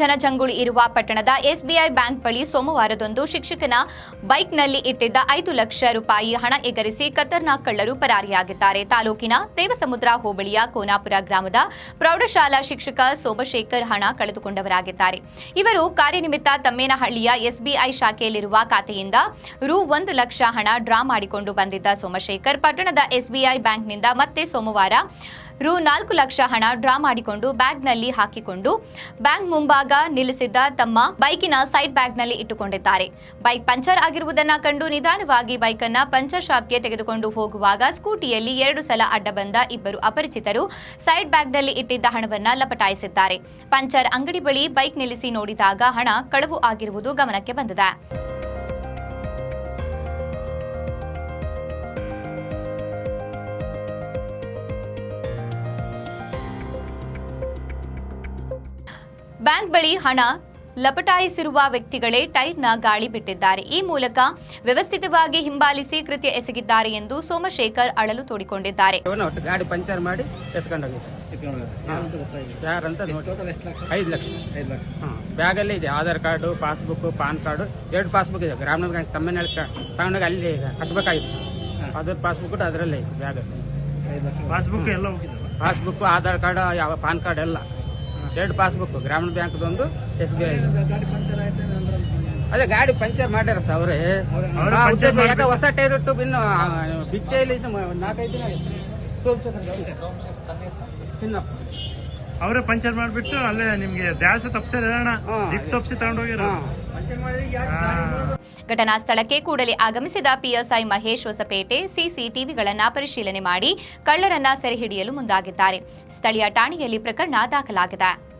ಜನಜಂಗುಳಿ ಇರುವ ಪಟ್ಟಣದ ಎಸ್ಬಿಐ ಬ್ಯಾಂಕ್ ಬಳಿ ಸೋಮವಾರದಂದು ಶಿಕ್ಷಕನ ಬೈಕ್ನಲ್ಲಿ ಇಟ್ಟಿದ್ದ ಐದು ಲಕ್ಷ ರೂಪಾಯಿ ಹಣ ಎಗರಿಸಿ ಖತರ್ನಾಕ್ ಕಳ್ಳರು ಪರಾರಿಯಾಗಿದ್ದಾರೆ. ತಾಲೂಕಿನ ದೇವಸಮುದ್ರ ಹೋಬಳಿಯ ಕೋನಾಪುರ ಗ್ರಾಮದ ಪ್ರೌಢಶಾಲಾ ಶಿಕ್ಷಕ ಸೋಮಶೇಖರ್ ಹಣ ಕಳೆದುಕೊಂಡವರಾಗಿದ್ದಾರೆ. ಇವರು ಕಾರ್ಯನಿಮಿತ್ತ ತಮ್ಮೇನಹಳ್ಳಿಯ ಎಸ್ಬಿಐ ಶಾಖೆಯಲ್ಲಿರುವ ಖಾತೆಯಿಂದ ರು ಒಂದು ಲಕ್ಷ ಹಣ ಡ್ರಾ ಮಾಡಿಕೊಂಡು ಬಂದಿದ್ದ ಸೋಮಶೇಖರ್, ಪಟ್ಟಣದ ಎಸ್ಬಿಐ ಬ್ಯಾಂಕ್ನಿಂದ ಮತ್ತೆ ಸೋಮವಾರ ರು ನಾಲ್ಕು ಲಕ್ಷ ಹಣ ಡ್ರಾ ಮಾಡಿಕೊಂಡು ಬ್ಯಾಗ್ನಲ್ಲಿ ಹಾಕಿಕೊಂಡು ಬ್ಯಾಂಕ್ ಮುಂಭಾಗ ನಿಲ್ಲಿಸಿದ್ದ ತಮ್ಮ ಬೈಕಿನ ಸೈಡ್ ಬ್ಯಾಗ್ನಲ್ಲಿ ಇಟ್ಟುಕೊಂಡಿದ್ದಾರೆ. ಬೈಕ್ ಪಂಚರ್ ಆಗಿರುವುದನ್ನ ಕಂಡು ನಿಧಾನವಾಗಿ ಬೈಕನ್ನ ಪಂಚರ್ ಶಾಪ್ಗೆ ತೆಗೆದುಕೊಂಡು ಹೋಗುವಾಗ ಸ್ಕೂಟಿಯಲ್ಲಿ ಎರಡು ಸಲ ಅಡ್ಡ ಬಂದ ಇಬ್ಬರು ಅಪರಿಚಿತರು ಸೈಡ್ ಬ್ಯಾಗ್ನಲ್ಲಿ ಇಟ್ಟಿದ್ದ ಹಣವನ್ನ ಲಪಟಾಯಿಸಿದ್ದಾರೆ. ಪಂಚರ್ ಅಂಗಡಿ ಬಳಿ ಬೈಕ್ ನಿಲ್ಲಿಸಿ ನೋಡಿದಾಗ ಹಣ ಕಳವು ಆಗಿರುವುದು ಗಮನಕ್ಕೆ ಬಂದಿದೆ. ಬ್ಯಾಂಕ್ ಬಳಿ ಹಣ ಲಪಟಾಯಿಸಿರುವ ವ್ಯಕ್ತಿಗಳೇ ಟೈರ್ನ ಗಾಳಿ ಬಿಟ್ಟಿದ್ದಾರೆ. ಈ ಮೂಲಕ ವ್ಯವಸ್ಥಿತವಾಗಿ ಹಿಂಬಾಲಿಸಿ ಕೃತ್ಯ ಎಸಗಿದ್ದಾರೆ ಎಂದು ಸೋಮಶೇಖರ್ ಅಳಲು ತೋಡಿಕೊಂಡಿದ್ದಾರೆ. ಗಾಡಿ ಪಂಚರ್ ಮಾಡಿ ಯಾರಂತ ಐದು ಲಕ್ಷ. ಹಾಂ ಬ್ಯಾಗಲ್ಲೇ ಇದೆ Aadhaar card passbook PAN card ಎರಡು ಪಾಸ್ಬುಕ್ ಇದೆ. ಗ್ರಾಮೀಣ ಬ್ಯಾಂಕ್ ತಗೊಂಡೋಗಿ ಅಲ್ಲಿ ಕಟ್ಟಬೇಕಾಯ್ತು ಅದ್ರ ಪಾಸ್ಬುಕ್ ಅದರಲ್ಲೇ ಇದೆ ಬ್ಯಾಗ್ ಪಾಸ್ಬುಕ್ ಎಲ್ಲ ಪಾಸ್ಬುಕ್ ಆಧಾರ್ ಕಾರ್ಡ್ ಯಾವ ಪಾನ್ ಕಾರ್ಡ್ ಎಲ್ಲ. ಎರಡು ಪಾಸ್ಬುಕ್ ಗ್ರಾಮೀಣ ಬ್ಯಾಂಕ್ದೊಂದು ಎಸ್ ಬಿ ಐ ಅದೇ ಗಾಡಿ ಪಂಚರ್ ಮಾಡ್ಯಾರ ಸರ್ ಅವರೇ. ಪಂಚರ್ ಉದ್ದೇಶ ಯಾಕೆ ಹೊಸ ಟೈರ್ ಇಟ್ಟು ಇನ್ನು ಇದು ಮ- ನಾಲ್ಕೈದು ದಿನ. ಚಿನ್ನಪ್ಪ. ಅವರೇ ಪಂಚರ್ ಮಾಡಿಬಿಟ್ಟು ಅಲ್ಲೇ ನಿಮ್ಗೆ ದ್ಯಾಸ ತಪ್ಸಿರ ಹಾ. ದಿಕ್ ತಪ್ಸಿ ತಗೊಂಡೋಗಿರೋ ಹಾ. ಘಟನಾ ಸ್ಥಳಕ್ಕೆ ಕೂಡಲೇ ಆಗಮಿಸಿದ ಪಿಎಸ್ಐ ಮಹೇಶ್ ಹೊಸಪೇಟೆ ಸಿಸಿಟಿವಿಗಳನ್ನು ಪರಿಶೀಲನೆ ಮಾಡಿ ಕಳ್ಳರನ್ನ ಸೆರೆಹಿಡಿಯಲು ಮುಂದಾಗಿದ್ದಾರೆ. ಸ್ಥಳೀಯ ಠಾಣೆಯಲ್ಲಿ ಪ್ರಕರಣ ದಾಖಲಾಗಿದೆ.